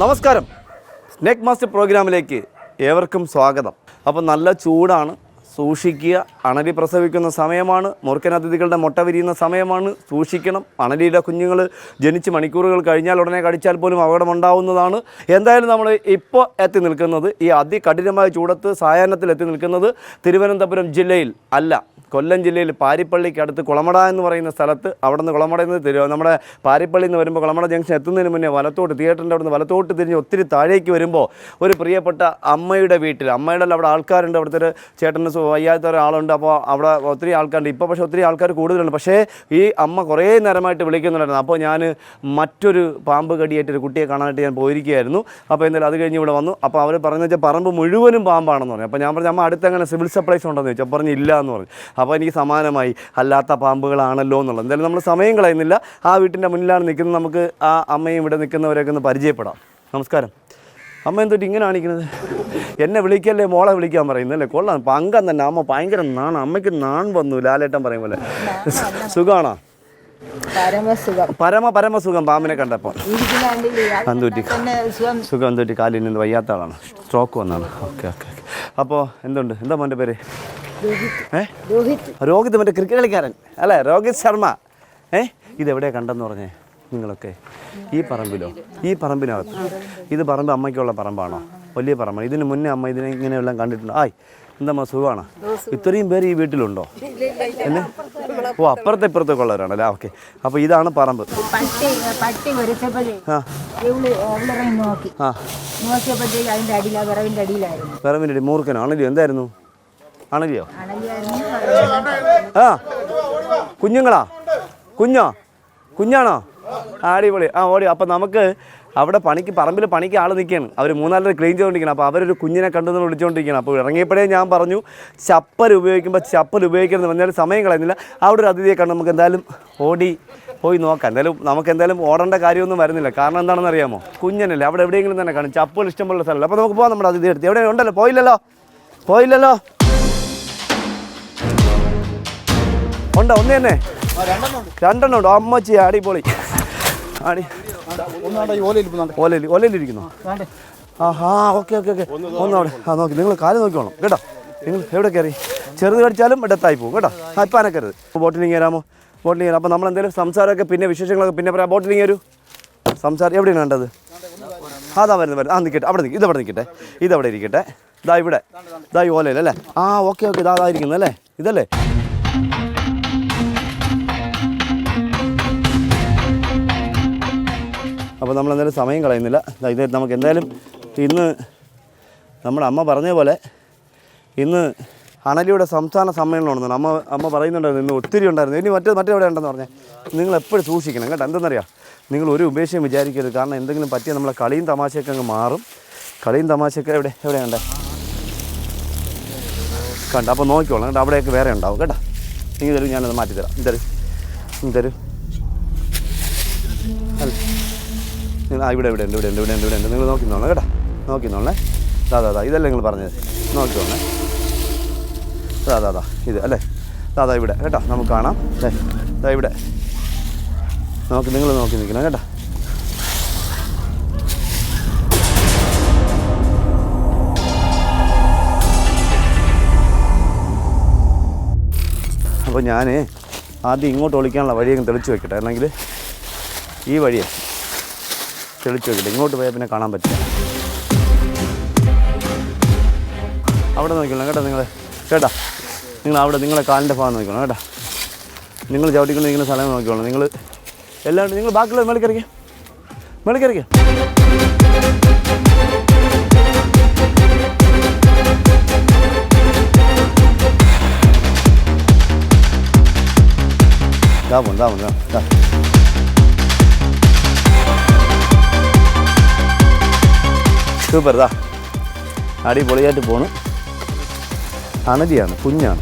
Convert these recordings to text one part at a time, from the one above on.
നമസ്കാരം. Snake master പ്രോഗ്രാമിലേക്ക് ഏവർക്കും സ്വാഗതം. അപ്പോൾ നല്ല ചൂടാണ്. സൂക്ഷിക്കുക. അണലി പ്രസവിക്കുന്ന സമയമാണ്. മൂർഖൻ അതിഥികളുടെ മുട്ട വിരിയുന്ന സമയമാണ്. സൂക്ഷിക്കണം. അണലിയുടെ കുഞ്ഞുങ്ങൾ ജനിച്ച് മണിക്കൂറുകൾ കഴിഞ്ഞാൽ ഉടനെ കടിച്ചാൽ പോലും അപകടമുണ്ടാവുന്നതാണ്. എന്തായാലും നമ്മൾ ഇപ്പോൾ എത്തി നിൽക്കുന്നത് ഈ അതികഠിനമായ ചൂടത്ത് സായാഹ്നത്തിൽ എത്തി നിൽക്കുന്നത് തിരുവനന്തപുരം ജില്ലയിൽ അല്ല. കൊല്ലം ജില്ലയിൽ പാരിപ്പള്ളിക്ക് അടുത്ത് കുളമട എന്ന് പറയുന്ന സ്ഥലത്ത് അവിടെ നിന്ന് കുളമടയിൽ നിന്ന് തിരു നമ്മുടെ പാരിപ്പള്ളിയിൽ നിന്ന് വരുമ്പോൾ കുളമട ജംഗ്ഷൻ എത്തുന്നതിന് മുന്നേ വലത്തോട്ട് തിയേറ്ററിന്റെ അവിടെ നിന്ന് വലത്തോട്ട് തിരിഞ്ഞ് ഒത്തിരി താഴേക്ക് വരുമ്പോൾ ഒരു പ്രിയപ്പെട്ട അമ്മയുടെ വീട്ടിൽ അമ്മയുടെ അവിടെ ആൾക്കാരുണ്ട്. അവിടുത്തെ ഒരു ചേട്ടന് സു- വയ്യാത്ത ഒരാളുണ്ട് അപ്പോൾ അവിടെ ഒത്തിരി ആൾക്കാരുണ്ട്. ഇപ്പോൾ പക്ഷേ ഒത്തിരി ആൾക്കാർ കൂടുതലുണ്ട്. പക്ഷേ ഈ അമ്മ കുറേ നേരമായിട്ട് വിളിക്കുന്നുണ്ടായിരുന്നു. അപ്പോൾ ഞാൻ മറ്റൊരു പാമ്പ് കടിയേറ്റൊരു കുട്ടിയെ കാണാനായിട്ട് ഞാൻ പോയിരിക്കുകയായിരുന്നു. അപ്പോൾ എന്തായാലും അത് കഴിഞ്ഞ് ഇവിടെ വന്നു. അപ്പോൾ അവർ പറഞ്ഞു വെച്ചാൽ പറമ്പ് മുഴുവനും പാമ്പാണെന്ന് പറഞ്ഞു. അപ്പോൾ ഞാൻ പറഞ്ഞു അമ്മ അടുത്ത് അങ്ങനെ സിവിൽ സപ്ലൈസ് ഉണ്ടെന്ന് ചോദിച്ചു. പറഞ്ഞു ഇല്ല എന്ന് പറഞ്ഞു. അപ്പോൾ എനിക്ക് സമാനമായി അല്ലാത്ത പാമ്പുകളാണല്ലോ എന്നുള്ളത്. എന്തായാലും നമ്മൾ സമയം കളയുന്നില്ല. ആ വീട്ടിന്റെ മുന്നിലാണ് നിൽക്കുന്നത്. നമുക്ക് ആ അമ്മയും ഇവിടെ നിൽക്കുന്നവരെയൊക്കെ ഒന്ന് പരിചയപ്പെടാം. നമസ്കാരം. അമ്മ എന്തൊട്ട് ഇങ്ങനെ കാണിക്കുന്നത്? എന്നെ വിളിക്കല്ലേ മോളെ വിളിക്കാൻ പറയുന്നല്ലേ കൊള്ളാം. പങ്കം തന്നെ. അമ്മ ഭയങ്കര നാണ്. അമ്മയ്ക്ക് നാൺ വന്നു ലാലേട്ടൻ പറയും പോലെ. സുഖമാണോ പരമ പരമ സുഖം പാമ്പിനെ കണ്ടപ്പോൾ. അന്തൂറ്റി സുഖം. അന്തൂറ്റി കാലിൽ നിന്ന് വയ്യാത്ത ആളാണ്. സ്ട്രോക്ക് വന്നാണ്. ഓക്കെ ഓക്കെ അപ്പോ അപ്പോൾ എന്തുണ്ട്? എന്താ മോന്റെ പേര്? ഏ? രോഹിത്. മറ്റേ ക്രിക്കറ്റ് കളിക്കാരൻ. അല്ലേ? രോഹിത് ശർമ്മ. ഏ? ഇതെവിടെയാണ് കണ്ടെന്ന് പറഞ്ഞേ? നിങ്ങളൊക്കെ. ഈ പറമ്പിലോ? ഈ പറമ്പിനകത്ത്. ഇത് പറമ്പ് അമ്മയ്ക്കുള്ള പറമ്പാണോ? വലിയ പറമ്പാണ്. ഇതിന് മുന്നേ അമ്മ ഇതിനെ ഇങ്ങനെയെല്ലാം കണ്ടിട്ടുണ്ട്. ആയി എന്താ സുഖമാണ്? ഇത്രയും പേര് ഈ വീട്ടിലുണ്ടോ? അല്ലേ ഓ അപ്പുറത്തെ ഇപ്പുറത്തൊക്കെ ഉള്ളവരാണല്ലേ ഓക്കെ. അപ്പോൾ ഇതാണ് പറമ്പ്. പട്ടി നോക്കി. ആ. നോക്കിയപ്പോഴത്തേക്ക് വിറവിന്റെ അടിയിലായിരുന്നു. വിറവിന്റെ മൂർഖനോ? ആണല്ലോ എന്തായിരുന്നു? ആണല്ലോ ആ. കുഞ്ഞുങ്ങളാ? കുഞ്ഞോ? കുഞ്ഞാണോ? അടിപൊളി. ആ ഓടി. അപ്പം നമുക്ക് അവിടെ പണിക്ക് പറമ്പിൽ പണിക്ക് ആൾ നിൽക്കുകയാണ്. അവർ മൂന്നാലര ക്ലീൻ ചെയ്തുകൊണ്ടിരിക്കണം അപ്പോൾ അവരൊരു കുഞ്ഞിനെ കണ്ടെന്ന് വിളിച്ചുകൊണ്ടിരിക്കണം അപ്പോൾ ഇറങ്ങിയപ്പോഴേ ഞാൻ പറഞ്ഞു ചപ്പൽ ഉപയോഗിക്കുമ്പോൾ ചപ്പൽ ഉപയോഗിക്കരുത് എന്നാലും സമയം കളയുന്നില്ല. അവിടെ ഒരു അതിഥിയെ കണ്ട്. നമുക്ക് എന്തായാലും ഓടി പോയി നോക്കാം. എന്തായാലും നമുക്ക് എന്തായാലും ഓടേണ്ട കാര്യമൊന്നും വരുന്നില്ല. കാരണം എന്താണെന്ന് അറിയാമോ? കുഞ്ഞനല്ലേ. അവിടെ എവിടെയെങ്കിലും തന്നെ കാണും. ചപ്പൽ ഇഷ്ടമുള്ള സ്ഥലമല്ല അപ്പോൾ നമുക്ക് പോകാം നമ്മുടെ അതിഥി എടുത്ത് എവിടെ? ഉണ്ടല്ലോ. പോയില്ലല്ലോ. പോയില്ലല്ലോ. ഉണ്ടോ? ഒന്ന് തന്നെ? രണ്ടെണ്ണം ഉണ്ടോ. അമ്മച്ചി അടിപൊളി. അടി ഓലയിൽ ഓലയിലിരിക്കുന്നു ആഹാ ഓക്കെ ഓക്കെ ഓക്കെ. ഒന്നവിടെ. ആ നോക്കി നിങ്ങൾ കാൽ നോക്കിക്കോണം കേട്ടോ? നിങ്ങൾ എവിടെ കയറി? ചെറുത് കടിച്ചാലും ഡെത്തായി പോകും കേട്ടോ? ആ ഇപ്പം അനക്കരുത് ബോട്ടിലിങ് കയറാമോ ബോട്ടിലിങ് കയറാം അപ്പോൾ നമ്മൾ എന്തെങ്കിലും സംസാരമൊക്കെ പിന്നെ വിശേഷങ്ങളൊക്കെ പിന്നെ പറയാം. ബോട്ടിലിങ് കയറൂ സംസാരം എവിടെയാണ് വേണ്ടത് അതാ വരുന്നത് വരുന്നത് ആ നിൽക്കട്ടെ അവിടെ നിൽക്കും ഇതവിടെ നിൽക്കട്ടെ ഇതവിടെ ഇരിക്കട്ടെ. ഇതാ ഇവിടെ. ഇതാ ഈ ഓലയിൽ അല്ലേ? ആ ഓക്കെ ഓക്കെ. ഇതാ ഇരിക്കുന്നത് അല്ലേ? ഇതല്ലേ? അപ്പോൾ നമ്മൾ എന്തായാലും സമയം കളയുന്നില്ല. ഇത് നമുക്ക് എന്തായാലും ഇന്ന് നമ്മുടെ അമ്മ പറഞ്ഞ പോലെ ഇന്ന് അണലിയുടെ സംസ്ഥാന സമ്മേളനം ഉണ്ടെന്ന് അമ്മ അമ്മ പറയുന്നുണ്ടായിരുന്നു ഇന്ന് ഒത്തിരി ഉണ്ടായിരുന്നു. ഇനി മറ്റേ മറ്റെവിടെ ഉണ്ടെന്ന് പറഞ്ഞാൽ നിങ്ങൾ എപ്പോഴും സൂക്ഷിക്കണം കേട്ടോ. എന്തെന്നറിയാം? നിങ്ങൾ ഒരു ഉപേക്ഷയും വിചാരിക്കരുത്. കാരണം എന്തെങ്കിലും പറ്റിയ നമ്മളെ കളിയും തമാശയൊക്കെ അങ്ങ് മാറും. കളിയും തമാശയൊക്കെ എവിടെ എവിടെയുണ്ട് കണ്ട? അപ്പോൾ നോക്കിക്കോളാം കേട്ടോ. അവിടെയൊക്കെ വേറെ ഉണ്ടാവും കേട്ടോ. നീ തരും ഞാനത് മാറ്റിത്തരാം. തരും തരും നിങ്ങൾ ആ ഇവിടെ ഇവിടെ ഉണ്ട് ഇവിടെ ഉണ്ട് ഇവിടെ ഉണ്ട് ഇവിടെ ഉണ്ട്. നിങ്ങൾ നോക്കിന്നോളെ കേട്ടോ. നോക്കിന്നോളെ. ദാ ദാ ഇതല്ലേ നിങ്ങൾ പറഞ്ഞത്. നോക്കിക്കോളെ. ദാ ദാ ഇത് അല്ലേ? ദാ ഇവിടെ കേട്ടോ നമുക്ക് കാണാം. അല്ലേ ദാ ഇവിടെ. നോക്കി നിങ്ങൾ നോക്കി നിൽക്കണം കേട്ടോ. അപ്പോൾ ഞാൻ ആദ്യം ഇങ്ങോട്ട് ഒളിക്കാനുള്ള വഴിയൊക്കെ തെളിച്ച് വെക്കട്ടെ. അല്ലെങ്കിൽ ഈ വഴിയെ. തെളിച്ച് വെക്കില്ല. ഇങ്ങോട്ട് പോയാൽ പിന്നെ കാണാൻ പറ്റില്ല. അവിടെ നോക്കിക്കണം കേട്ടോ നിങ്ങൾ കേട്ടാ? നിങ്ങൾ അവിടെ നിങ്ങളെ കാലിന്റെ ഭാഗം നോക്കണം കേട്ടാ. നിങ്ങൾ ചവിട്ടിക്കൊണ്ട് നിൽക്കുന്ന സ്ഥലം നോക്കിക്കോളണം നിങ്ങൾ എല്ലാം നിങ്ങൾ ബാക്കിയുള്ള മേളിക്കറിക്കാം മേളിക്കറിക്കാം ഇതാ പോകും ഇതാ പോകും ദാ. സൂപ്പർ ദാ. അടിപൊളിയായിട്ട് പോണു. അണലിയാണ് കുഞ്ഞാണ്.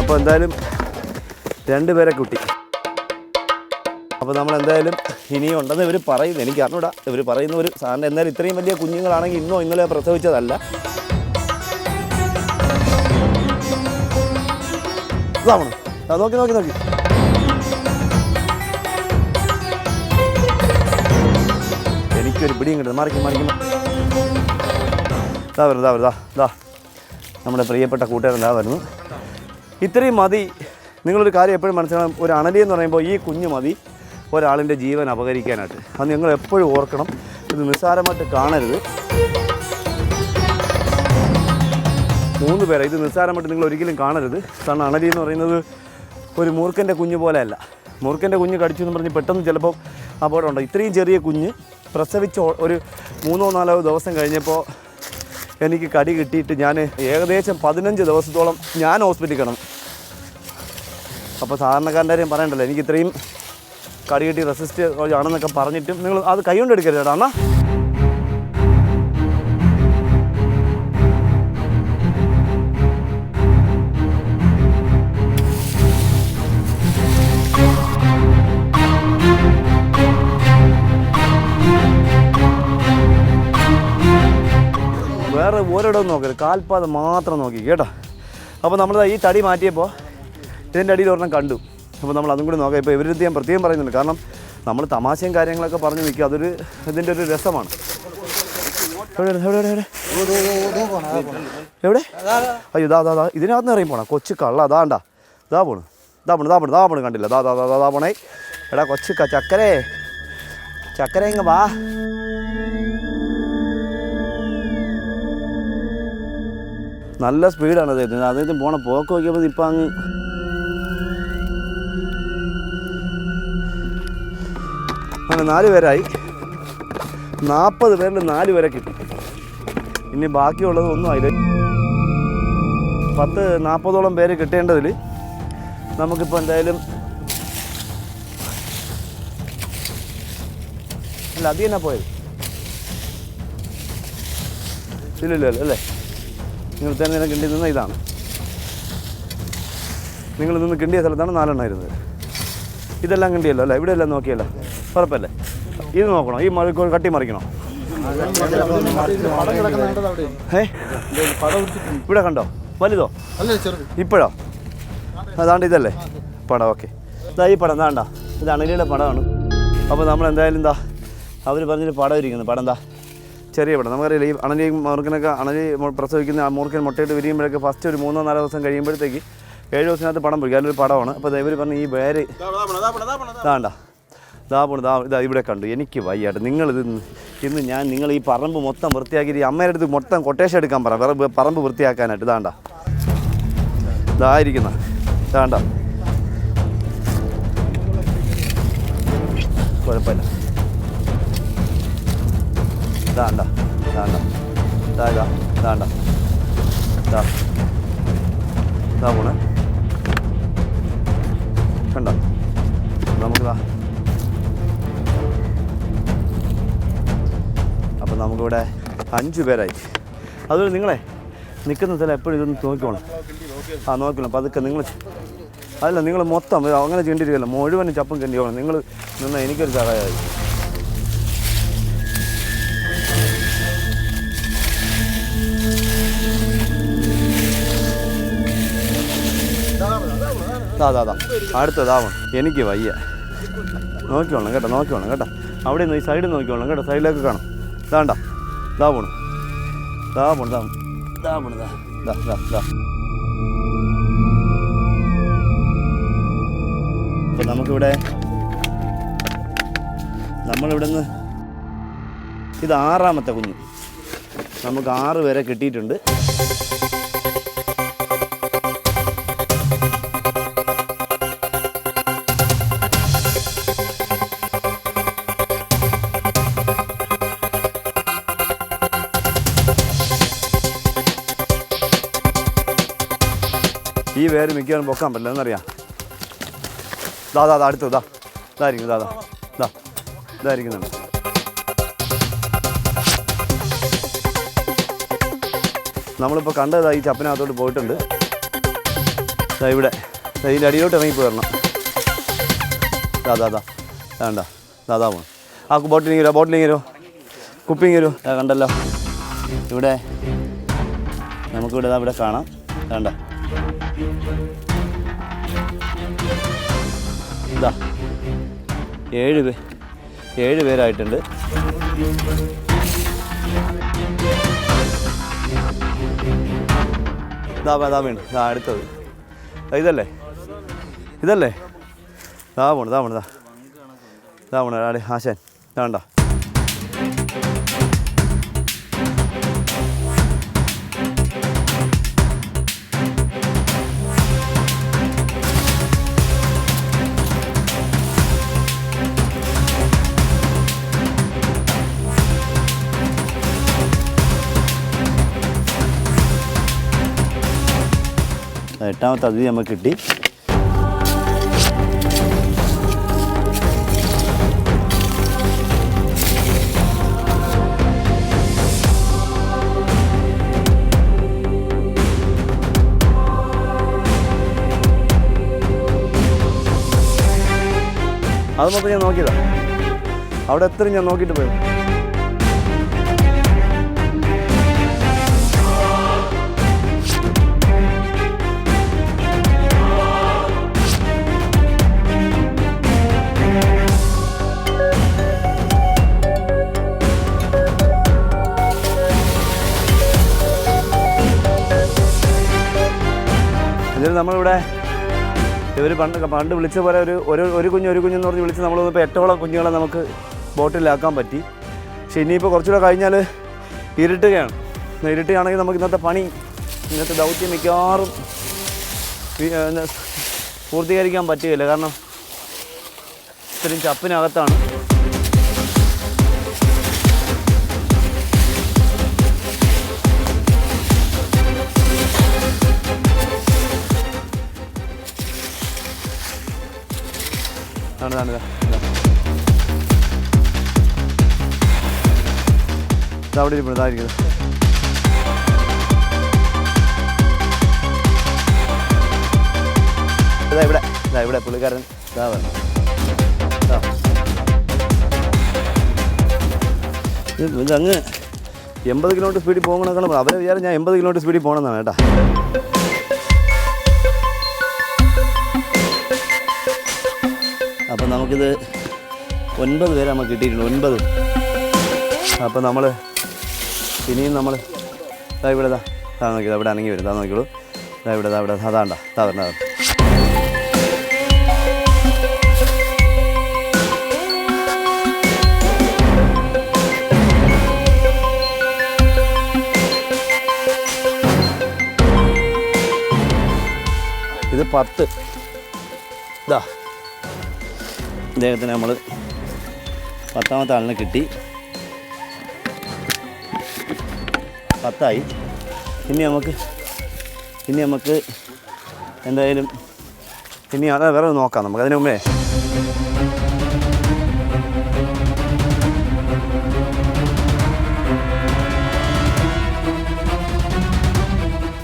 അപ്പോൾ എന്തായാലും രണ്ടുപേരെ കുട്ടി. അപ്പോൾ നമ്മൾ എന്തായാലും ഇനിയും ഉണ്ടെന്ന് ഇവർ പറയുന്നു. എനിക്ക് അറിഞ്ഞൂടാ. ഇവർ പറയുന്ന ഒരു സാറിന് എന്തായാലും ഇത്രയും വലിയ കുഞ്ഞുങ്ങളാണെങ്കിൽ ഇന്നോ ഇന്നലെ പ്രസവിച്ചതല്ല. ഇതാവണം നോക്കി നോക്കി നോക്കി. എനിക്കൊരു പിടിയും കിട്ടും. മറിക്കും മറിക്കും. ഇതാ വരുന്നു ഇതാ വരുന്നു ഇതാ നമ്മുടെ പ്രിയപ്പെട്ട കൂട്ടുകാരൻ ഇതാ വരുന്നു. ഇത്രയും മതി. നിങ്ങളൊരു കാര്യം എപ്പോഴും മനസ്സിലാക്കണം. ഒരു അണലി എന്ന് പറയുമ്പോൾ ഈ കുഞ്ഞു മതി. ഒരാളിന്റെ ജീവൻ അപകരിക്കാനായിട്ട്. അത് നിങ്ങൾ എപ്പോഴും ഓർക്കണം. ഇത് നിസ്സാരമായിട്ട് കാണരുത്. മൂന്ന് പേരെ ഇത് നിസ്സാരമായിട്ട് നിങ്ങൾ ഒരിക്കലും കാണരുത്. കാരണം അണലി എന്ന് പറയുന്നത് ഒരു മൂർഖന്റെ കുഞ്ഞു പോലെയല്ല. മൂർഖന്റെ കുഞ്ഞ് കടിച്ചു എന്ന് പറഞ്ഞ് പെട്ടെന്ന് ചിലപ്പോൾ അപകടം ഉണ്ടാകും. ഇത്രയും ചെറിയ കുഞ്ഞ് പ്രസവിച്ച് ഒരു മൂന്നോ നാലോ ദിവസം കഴിഞ്ഞപ്പോൾ എനിക്ക് കടി കിട്ടിയിട്ട് ഞാൻ ഏകദേശം പതിനഞ്ച് ദിവസത്തോളം ഞാൻ ഹോസ്പിറ്റലിൽ കിടന്നു. അപ്പോൾ സാധാരണക്കാരന്റെ കാര്യം പറയണ്ടല്ലോ എനിക്ക് ഇത്രയും കടി കിട്ടി റെസിസ്റ്റ് ആണെന്നൊക്കെ പറഞ്ഞിട്ടും നിങ്ങൾ അത് കൈകൊണ്ട് എടുക്കരുത് ചേട്ടാ ഒരിടവും നോക്കരുത്. കാൽപാദം മാത്രം നോക്കി കേട്ടോ? അപ്പോൾ നമ്മൾ ഈ തടി മാറ്റിയപ്പോൾ ഇതിന്റെ അടിയിൽ ഒരെണ്ണം കണ്ടു. അപ്പോൾ നമ്മൾ അതും കൂടി നോക്കാം. ഇപ്പോൾ ഇവരുടെ ഞാൻ പ്രത്യേകം പറയുന്നുണ്ട്. കാരണം നമ്മൾ തമാശയും കാര്യങ്ങളൊക്കെ പറഞ്ഞു നിൽക്കുക. അതൊരു ഇതിന്റെ ഒരു രസമാണ്. എവിടെ അയ്യോ ദാ ദാ ഇതിനകത്ത് ഇറങ്ങി പോണം. കൊച്ചു കള്ള. അതാണ്ടാ ഇതാ പോണു. ഇതാ പോണു ഇതാ പോണു ഇതാ പോണു കണ്ടില്ല? ദാ ദാ ദാ ദാ, പോണേ. എടാ കൊച്ചു ചക്കരേ. ചക്കരേങ്ങ വാ. നല്ല സ്പീഡാണ് അദ്ദേഹത്തിന് അദ്ദേഹത്തിന് പോണ. പോക്ക് നോക്കിയപ്പോൾ ഇപ്പം അങ്ങ് അങ്ങനെ നാല് പേരായി. നാൽപ്പത് പേരിൽ നാല് പേരെ കിട്ടി. ഇനി ബാക്കിയുള്ളത് ഒന്നും ആയില്ല. പത്ത് നാൽപ്പതോളം പേര് കിട്ടേണ്ടതിൽ നമുക്കിപ്പോൾ എന്തായാലും അല്ല അതി തന്നെ പോയത്. ഇല്ലല്ലോ അല്ലേ? നിങ്ങൾ തന്നെ നേരം കിണ്ടി നിന്ന ഇതാണ്. നിങ്ങൾ നിന്ന് കിണ്ടിയ സ്ഥലത്താണ് നാലെണ്ണം ഇരുന്നത്. ഇതെല്ലാം കിണ്ടിയല്ലോ അല്ലേ? ഇവിടെയെല്ലാം നോക്കിയല്ലോ. ഉറപ്പല്ലേ? ഇത് നോക്കണം? ഈ മഴ കട്ടി മറിക്കണോ? ഏ? ഇവിടെ കണ്ടോ? വലുതോ? ഇപ്പോഴോ? അതാണ്ട് ഇതല്ലേ? പടം ഓക്കെ. ഇതാ ഈ പടം ഇതാണ്ടാ ഇത് അണലിയുടെ പടമാണ്. അപ്പോൾ നമ്മൾ എന്തായാലും എന്താ അവർ പറഞ്ഞൊരു പടം ഇരിക്കുന്നു പടം എന്താ? ചെറിയ പടം. നമുക്കറിയില്ല ഈ അണലി മൂർക്കനൊക്കെ അണലി പ്രസവിക്കുന്ന ആ മൂർക്കൻ മുട്ടയിട്ട് വിരിയുമ്പോഴൊക്കെ ഫസ്റ്റ് ഒരു മൂന്നോ നാലോ ദിവസം കഴിയുമ്പോഴത്തേക്ക് ഏഴ് ദിവസത്തിനകത്ത് പടം പിടിക്കും അതിലൊരു പടമാണ്. അപ്പോൾ ഇവർ പറഞ്ഞ ഈ വേര് ഇതാണ്ട ദാപുണ് പോണു ഇതാ ഇതാ ഇവിടെ കണ്ടു. എനിക്ക് വയ്യാട്ട്. നിങ്ങളിത് ഇന്ന് ഇന്ന് ഞാൻ നിങ്ങൾ ഈ പറമ്പ് മൊത്തം വൃത്തിയാക്കി ഈ അമ്മയുടെ അടുത്ത് മൊത്തം കൊട്ടേഷൻ എടുക്കാൻ പറ. വേറെ പറമ്പ് വൃത്തിയാക്കാനായിട്ട്. ഇതാണ്ട ഇതായിരിക്കുന്ന ഇതാണ്ട കുഴപ്പമില്ല. ഇതാണ്ട ഇതാണ്ട ഇതാ ഇതാ ഇതാണ്ട ഇതാ ഇതാ പോണേ കണ്ട നമുക്കിതാ അപ്പം നമുക്കിവിടെ അഞ്ച് പേരായി. അതുപോലെ നിങ്ങളെ നിൽക്കുന്ന സ്ഥലം എപ്പോഴും ഇതൊന്ന് നോക്കിക്കോണം. ആ നോക്കണം പതുക്കെ നിങ്ങൾ അതല്ല നിങ്ങൾ മൊത്തം അങ്ങനെ ചെയ്യേണ്ടിരിക്കല്ല മുഴുവനും ചപ്പം കണ്ടി പോകണം നിങ്ങൾ നിന്നാൽ എനിക്കൊരു സഹായമായി അതാ അതാ എനിക്ക് വയ്യ. നോക്കിക്കോളണം കേട്ടോ നോക്കിക്കോളണം കേട്ടോ. അവിടെ നിന്ന് ഈ സൈഡിൽ നോക്കിക്കോളണം കേട്ടോ സൈഡിലേക്ക് കാണാം. ഇതാണ്ട ഇതാ പോണു. ഇതാ പോണു ഇതാ ഇതാ പോണു ഇതാ ഇതാ ഇതാ നമുക്കിവിടെ നമ്മളിവിടെ നിന്ന് ഇത് ആറാമത്തെ കുഞ്ഞ്. നമുക്ക് ആറ് പേരെ കിട്ടിയിട്ടുണ്ട്. വേര് മിക്കവാറും പൊക്കാൻ പറ്റില്ല. എന്നറിയാം ദാ ദാ അടുത്തു ദാ. ഇതായിരിക്കും ദാ ദാ. ദാ ഇതായിരിക്കുന്നുണ്ട്. നമ്മളിപ്പോൾ കണ്ടതാ ഈ ചപ്പനകത്തോട്ട് പോയിട്ടുണ്ട്. ദാ ഇവിടെ. ഇതിന്റെ അടിയിലോട്ട് ഇറങ്ങി പോരണം. ദാ ദാ ദാ. വേണ്ട. ദാ ദാ പോണം. ആ ബോട്ടിലിങ് വരുമോ ബോട്ടിലിങ് വരുമോ കുപ്പിങ് വരുമോ ദാ കണ്ടല്ലോ. ഇവിടെ നമുക്കിവിടെ ഇവിടെ കാണാം. വേണ്ട. ഇതാ. ഏഴ് പേ ഏഴ് പേരായിട്ടുണ്ട്. ഇതാ ഇതാ വീണ്. ഇതാ അടുത്തത്. ഇതല്ലേ? ഇതല്ലേ? ഇതാ പോണ് ഇതാ പോണ് ഇതാ. ഇതാ പോണ് ആശാൻ. ഇതാണ്ട എട്ടാമത്തെ അതിഥി നമുക്ക് കിട്ടി. അത് മൊത്തം ഞാൻ നോക്കിയതാണ് അവിടെ എത്ര ഞാൻ നോക്കിയിട്ട് പോയി. ഇതിൽ നമ്മളിവിടെ ഇവർ പണ്ട് പണ്ട് വിളിച്ച പോലെ ഒരു ഒരു ഒരു കുഞ്ഞ് ഒരു കുഞ്ഞെന്ന് പറഞ്ഞ് വിളിച്ച് നമ്മൾ ഇപ്പോൾ എട്ടോളം കുഞ്ഞുങ്ങളെ നമുക്ക് ബോട്ടിലാക്കാൻ പറ്റി. പക്ഷെ ഇനിയിപ്പോൾ കുറച്ചുകൂടെ കഴിഞ്ഞാൽ ഇരുട്ടുകയാണ്. ഇരുട്ടുകയാണെങ്കിൽ നമുക്ക് ഇന്നത്തെ പണി ഇന്നത്തെ ദൗത്യം മിക്കവാറും പൂർത്തീകരിക്കാൻ പറ്റുകയില്ല. കാരണം ഇത്രയും ചപ്പിനകത്താണ്. ഇതാ. അവിടെ ഇരിക്കുന്നത്. ഇതായിരിക്കുന്നത് ഇതാ ഇവിടെ. ഇതാ ഇവിടെ പുള്ളിക്കാരൻ. ഇതാ. ഇത്. ഇതങ്ങ് എൺപത് കിലോമീറ്റർ സ്പീഡിൽ പോകണമെന്നാണ് അവരെ വിചാരം. ഞാൻ എൺപത് കിലോമീറ്റർ സ്പീഡിൽ പോകണമെന്നാണ് കേട്ടാ. നമുക്കിത് ഒൻപത് പേരെ നമുക്ക് കിട്ടിയിട്ടുണ്ട് ഒൻപത്. അപ്പം നമ്മൾ ഇനിയും നമ്മൾ ഇതാ ഇവിടെ ഇതാ താ നോക്കി ഇവിടെ അനങ്ങി വരും താ നോക്കിയോളൂ. ഇതാ ഇവിടെ ഇതാ ഇവിടെ അതാണ്ട ഇതാ വരണം ഇത് പത്ത്. ഇതാ ഇദ്ദേഹത്തിന് നമ്മൾ പത്താമത്തെ ആളിനെ കിട്ടി. പത്തായി. ഇനി നമുക്ക് ഇനി നമുക്ക് എന്തായാലും ഇനി അത് വേറെ നോക്കാം നമുക്ക്. അതിന് മുമ്പേ.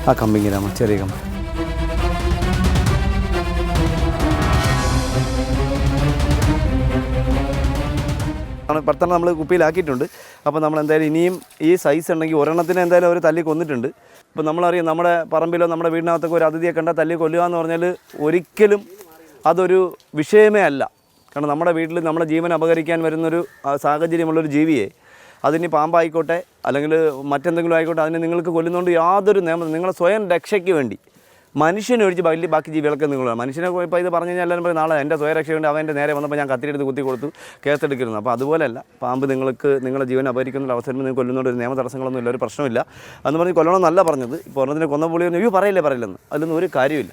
ആ കമ്പിങ്ങിലാണ് ചെറിയ കമ്പി. പത്തെണ്ണം നമ്മൾ കുപ്പിയിലാക്കിയിട്ടുണ്ട്. അപ്പോൾ നമ്മൾ എന്തായാലും ഇനിയും ഈ സൈസ് ഉണ്ടെങ്കിൽ ഒരെണ്ണത്തിന് എന്തായാലും അവർ തല്ലി കൊന്നിട്ടുണ്ട്. ഇപ്പോൾ നമ്മളറിയാം നമ്മുടെ പറമ്പിലോ നമ്മുടെ വീടിനകത്തൊക്കെ ഒരു അതിഥിയെ കണ്ടാൽ തല്ലി കൊല്ലുക എന്ന് പറഞ്ഞാൽ ഒരിക്കലും അതൊരു വിഷയമേ അല്ല. കാരണം നമ്മുടെ വീട്ടിൽ നമ്മുടെ ജീവൻ അപകരിക്കാൻ വരുന്നൊരു സാഹചര്യമുള്ളൊരു ജീവിയെ അതിനി പാമ്പായിക്കോട്ടെ അല്ലെങ്കിൽ മറ്റെന്തെങ്കിലും ആയിക്കോട്ടെ അതിനെ നിങ്ങൾക്ക് കൊല്ലുന്നതുകൊണ്ട് യാതൊരു നിയമം നിങ്ങളുടെ സ്വയം രക്ഷയ്ക്ക് വേണ്ടി മനുഷ്യനെ ഒഴിച്ച് വലിയ ബാക്കി ജീവികളൊക്കെ നിങ്ങളാണ്. മനുഷ്യനെ ഇപ്പോൾ ഇത് പറഞ്ഞു കഴിഞ്ഞാൽ എല്ലാവരും പറയും നാളെ എന്റെ സ്വയരക്ഷ വേണ്ടി അവന്റെ നേരെ വന്നപ്പോൾ ഞാൻ കത്തിരിയെടുത്ത് കുത്തി കൊടുത്തു കേസെടുക്കുന്നു അപ്പോൾ അതുപോലെയല്ല പാമ്പ് നിങ്ങൾക്ക് നിങ്ങളുടെ ജീവൻ അപഹരിക്കുന്ന അവസരം നിങ്ങൾ കൊല്ലുന്നതുകൊണ്ട് ഒരു നിയമ തടസ്സങ്ങളൊന്നും ഇല്ല ഒരു പ്രശ്നമില്ല എന്ന് പറഞ്ഞ് കൊല്ലണമെന്നല്ല പറഞ്ഞത്. ഇപ്പോൾ ഒന്നതിനെ കൊന്ന പുള്ളിയൊന്നും അയ്യോ പറയില്ലേ പറയില്ലെന്ന്. അതിലൊന്നും ഒരു കാര്യമില്ല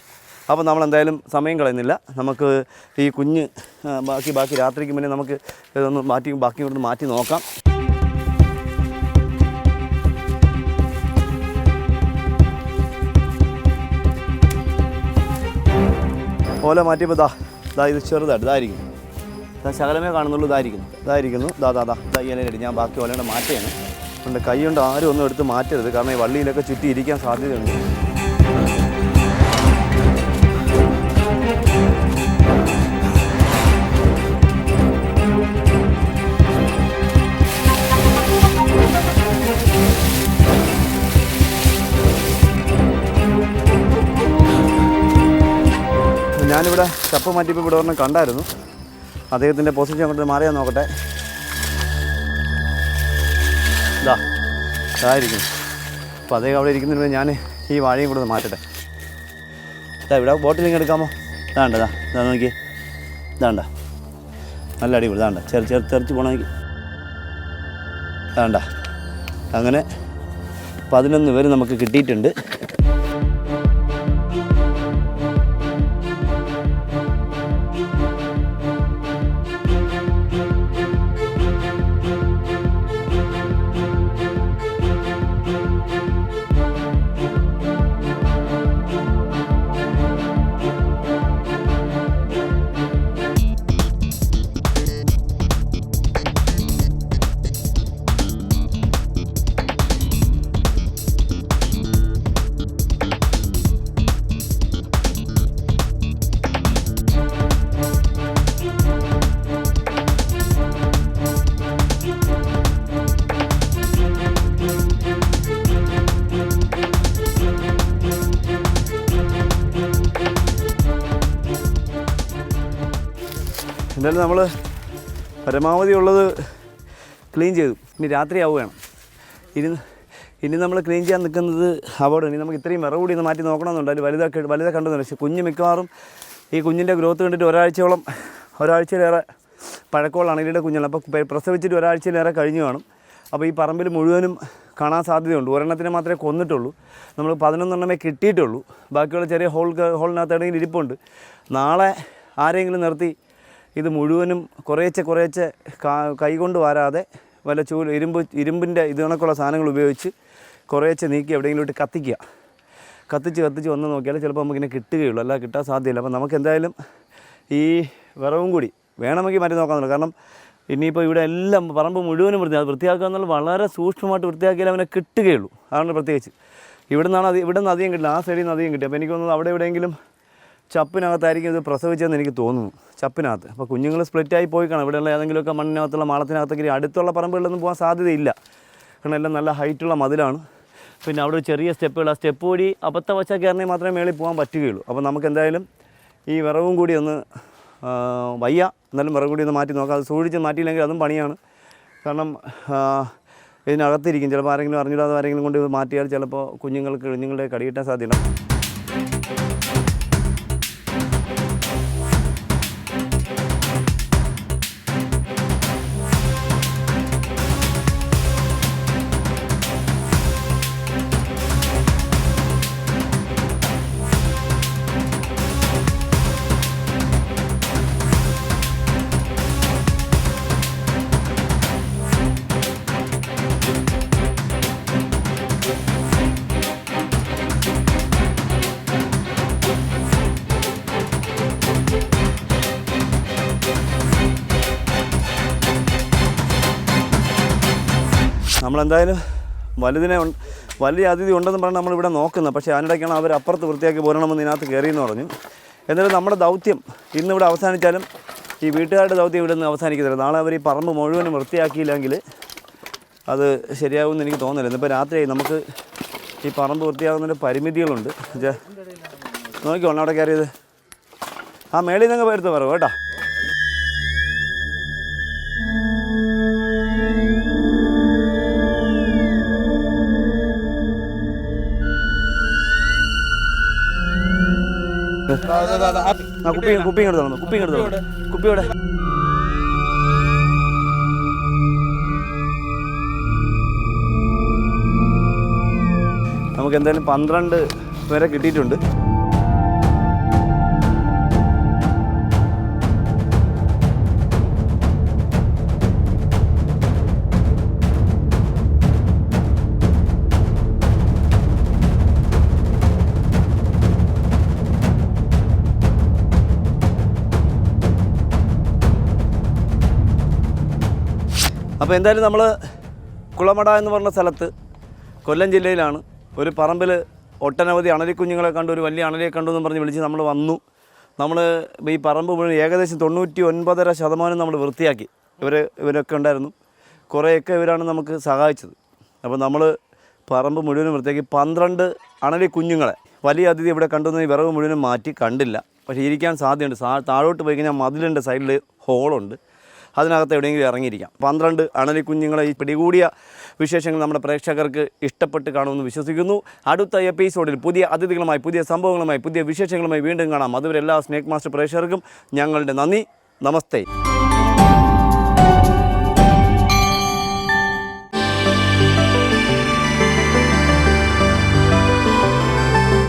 അപ്പോൾ നമ്മൾ എന്തായാലും സമയം കളയുന്നില്ല. നമുക്ക് ഈ കുഞ്ഞ് ബാക്കി ബാക്കി രാത്രിക്ക് മുന്നേ നമുക്ക് ഇതൊന്ന് മാറ്റി ബാക്കി ഇവിടുന്ന് മാറ്റി നോക്കാം. ഓല മാറ്റിയപ്പോൾ ദാ ദാ ഇത് ചെറുതായിട്ട് ഇതായിരിക്കും ദാ ശകലമേ കാണുന്നുള്ളൂ ഇതായിരിക്കുന്നു. ഇതായിരിക്കുന്നു. ദാ ദാ ദാ ദാ ഇലയിലെടുത്ത് ഞാൻ ബാക്കി ഓലയുടെ മാറ്റിയാണ്. അതുകൊണ്ട് കൈ കൊണ്ട് ആരും ഒന്നും എടുത്ത് മാറ്റരുത്. കാരണം ഈ വള്ളിയിലൊക്കെ ചുറ്റി ഇരിക്കാൻ സാധ്യതയുണ്ട്. ഞാനിവിടെ ചപ്പ് മാറ്റിയപ്പോൾ ഇവിടെ ഒരെണ്ണം കണ്ടായിരുന്നു. അദ്ദേഹത്തിന്റെ പൊസിഷൻ അങ്ങോട്ട് മാറിയാൽ നോക്കട്ടെ. ഇതാ ഇതായിരിക്കും. അപ്പോൾ അദ്ദേഹം അവിടെ ഇരിക്കുന്നതിന് ഞാൻ ഈ വാഴയും കൂടെ ഒന്ന് മാറ്റട്ടെ. ഇതാ ഇവിടെ ബോട്ടിലിങ് എടുക്കാമോ? ഇതാണ്ട ഇതാ ഇതാ നോക്കി ഇതാണ്ട? നല്ല അടിപൊളി ഇതാണ്ട? ചെറു ചെറു തെറിച്ച് പോകണമെങ്കിൽ ഇതാണ്ട? അങ്ങനെ പതിനൊന്ന് പേര് നമുക്ക് കിട്ടിയിട്ടുണ്ട്. എന്തായാലും നമ്മൾ പരമാവധി ഉള്ളത് ക്ലീൻ ചെയ്തു. ഇനി രാത്രി ആവുകയാണ്. ഇനി ഇനി നമ്മൾ ക്ലീൻ ചെയ്യാൻ നിൽക്കുന്നത് അവിടെ ഇനി നമുക്ക് ഇത്രയും വിറവ് കൂടി ഒന്ന് മാറ്റി നോക്കണമെന്നുണ്ടായി വലുതൊക്കെ വലുതെ കണ്ടെന്നുണ്ട് പക്ഷേ കുഞ്ഞ് മിക്കവാറും ഈ കുഞ്ഞിന്റെ ഗ്രോത്ത് കണ്ടിട്ട് ഒരാഴ്ചയോളം ഒരാഴ്ചയിലേറെ പഴക്കമുള്ള അണലിയുടെ കുഞ്ഞാണ് അപ്പോൾ പ്രസവിച്ചിട്ട് ഒരാഴ്ചയിലേറെ കഴിഞ്ഞു കാണും. അപ്പോൾ ഈ പറമ്പിൽ മുഴുവനും കാണാൻ സാധ്യതയുണ്ട്. ഒരെണ്ണത്തിനെ മാത്രമേ കൊന്നിട്ടുള്ളൂ. നമ്മൾ പതിനൊന്നെണ്ണമേ കിട്ടിയിട്ടുള്ളൂ. ബാക്കിയുള്ള ചെറിയ ഹോൾ ഹോളിനകത്ത് എവിടെയെങ്കിലും ഇരിപ്പുണ്ട്. നാളെ ആരെങ്കിലും നിർത്തി ഇത് മുഴുവനും കുറേച്ചെ കുറേച്ചെ കൈകൊണ്ട് വാരാതെ വല്ല ചൂൽ ഇരുമ്പ് ഇരുമ്പിന്റെ ഇത് കണക്കുള്ള സാധനങ്ങൾ ഉപയോഗിച്ച് കുറേച്ചെ നീക്കി എവിടെയെങ്കിലും ഇട്ട് കത്തിക്കുക. കത്തിച്ച് കത്തിച്ച് വന്ന് നോക്കിയാൽ ചിലപ്പോൾ നമുക്കിങ്ങനെ കിട്ടുകയുള്ളൂ. അല്ല കിട്ടാൻ സാധ്യമല്ല അപ്പോൾ നമുക്ക് എന്തായാലും ഈ വിറവും കൂടി വേണമെങ്കിൽ മാറ്റി നോക്കാമെന്നുള്ളൂ. കാരണം ഇനിയിപ്പോൾ ഇവിടെ എല്ലാം പറമ്പ് മുഴുവനും വൃത്തി അത് വൃത്തിയാക്കുക എന്നുള്ളത് വളരെ സൂക്ഷ്മമായിട്ട് വൃത്തിയാക്കിയാൽ അവനെ കിട്ടുകയുള്ളൂ. അതാണ് പ്രത്യേകിച്ച്. ഇവിടെ നിന്നാണ് അത് ഇവിടെ നിന്ന് അധികം കിട്ടില്ല. ആ സൈഡിൽ നിന്ന് അധികം കിട്ടി. അപ്പോൾ എനിക്ക് തോന്നുന്നത് അവിടെ എവിടെയെങ്കിലും ചപ്പിനകത്തായിരിക്കും ഇത് പ്രസവിച്ചതെന്ന് എനിക്ക് തോന്നുന്നു. ചപ്പിനകത്ത്. അപ്പോൾ കുഞ്ഞുങ്ങൾ സ്പ്ലിറ്റായി പോയി കാണാം ഇവിടെയുള്ള ഏതെങ്കിലുമൊക്കെ മണ്ണിനകത്തുള്ള മാളത്തിനകത്തൊക്കെ അടുത്തുള്ള പറമ്പുകളിലൊന്നും പോകാൻ സാധ്യതയില്ല. കാരണം എല്ലാം നല്ല ഹൈറ്റുള്ള മതിലാണ്. പിന്നെ അവിടെ ചെറിയ സ്റ്റെപ്പുകൾ ആ സ്റ്റെപ്പ് കൂടി അപ്പത്തവച്ചാ കയറണേ മാത്രമേ മേളിൽ പോകാൻ പറ്റുകയുള്ളൂ. അപ്പോൾ നമുക്ക് എന്തായാലും ഈ വിറവും കൂടി ഒന്ന് വയ്യ. എന്നാലും വിറവ് കൂടി ഒന്ന് മാറ്റി നോക്കാം. അത് സൂക്ഷിച്ച് മാറ്റിയില്ലെങ്കിൽ അതും പണിയാണ്. കാരണം ഇതിനകത്തിരിക്കും. ചിലപ്പോൾ ആരെങ്കിലും അറിഞ്ഞിടാതെ ആരെങ്കിലും കൊണ്ട് മാറ്റിയാൽ ചിലപ്പോൾ കുഞ്ഞുങ്ങൾക്ക് കുഞ്ഞുങ്ങളുടെ കടികിട്ടാൻ സാധ്യതയുണ്ട് നമ്മളെന്തായാലും വലുതിനെ വലിയ അതിഥി ഉണ്ടെന്ന് പറഞ്ഞ് നമ്മളിവിടെ നോക്കുന്നത് പക്ഷേ അതിനിടയ്ക്കാണ് അവർ അപ്പുറത്ത് വൃത്തിയാക്കി പോരണമെന്ന് ഇതിനകത്ത് കയറിയെന്ന് പറഞ്ഞു. എന്നാലും നമ്മുടെ ദൗത്യം ഇന്നിവിടെ അവസാനിച്ചാലും ഈ വീട്ടുകാരുടെ ദൗത്യം ഇവിടെ നിന്ന് അവസാനിക്കത്തില്ല. നാളെ അവർ ഈ പറമ്പ് മുഴുവനും വൃത്തിയാക്കിയില്ലെങ്കിൽ അത് ശരിയാകുമെന്ന് എനിക്ക് തോന്നുന്നില്ല. ഇന്നിപ്പോൾ രാത്രിയായി. നമുക്ക് ഈ പറമ്പ് വൃത്തിയാകുന്നതിന്റെ പരിമിതികളുണ്ട്. ജെ നോക്കിക്കോ അവിടെ കയറിയത്. ആ മേളിൽ നിന്നൊക്കെ എടുത്ത് പറയും കേട്ടോ. കുപ്പി കുപ്പി ഇങ്ങോട്ട് തന്നു കുപ്പി ഇങ്ങോട്ട് തന്നു കുപ്പിയോടെ. നമുക്ക് എന്തായാലും പന്ത്രണ്ട് വരെ കിട്ടിയിട്ടുണ്ട്. അപ്പോൾ എന്തായാലും നമ്മൾ കുളമട എന്ന് പറഞ്ഞ സ്ഥലത്ത് കൊല്ലം ജില്ലയിലാണ്. ഒരു പറമ്പിൽ ഒട്ടനവധി അണലിക്കുഞ്ഞുങ്ങളെ കണ്ടു ഒരു വലിയ അണലിയെ കണ്ടു എന്ന് പറഞ്ഞ് വിളിച്ച് നമ്മൾ വന്നു. നമ്മൾ ഈ പറമ്പ് മുഴുവൻ ഏകദേശം തൊണ്ണൂറ്റി ഒൻപതര ശതമാനം നമ്മൾ വൃത്തിയാക്കി. ഇവർ ഇവരൊക്കെ ഉണ്ടായിരുന്നു. കുറേയൊക്കെ ഇവരാണ് നമുക്ക് സഹായിച്ചത്. അപ്പോൾ നമ്മൾ പറമ്പ് മുഴുവനും വൃത്തിയാക്കി. പന്ത്രണ്ട് അണലി കുഞ്ഞുങ്ങളെ വലിയ അതിഥി ഇവിടെ കണ്ടുവന്ന ഈ വിറവ് മുഴുവനും മാറ്റി കണ്ടില്ല. പക്ഷേ ഇരിക്കാൻ സാധ്യതയുണ്ട്. താഴോട്ട് പോയി കഴിഞ്ഞാൽ മതിലിന്റെ സൈഡിൽ ഹോളുണ്ട്. അതിനകത്ത് എവിടെയെങ്കിലും ഇറങ്ങിയിരിക്കാം. പന്ത്രണ്ട് അണലി കുഞ്ഞുങ്ങളെ ഈ പിടികൂടിയ വിശേഷങ്ങൾ നമ്മുടെ പ്രേക്ഷകർക്ക് ഇഷ്ടപ്പെട്ട് കാണുമെന്ന് വിശ്വസിക്കുന്നു. അടുത്ത എപ്പിസോഡിൽ പുതിയ അതിഥികളുമായി പുതിയ സംഭവങ്ങളുമായി പുതിയ വിശേഷങ്ങളുമായി വീണ്ടും കാണാം. അതുവരെ എല്ലാ സ്നേക് മാസ്റ്റർ പ്രേക്ഷകർക്കും ഞങ്ങളുടെ നന്ദി. നമസ്തേ.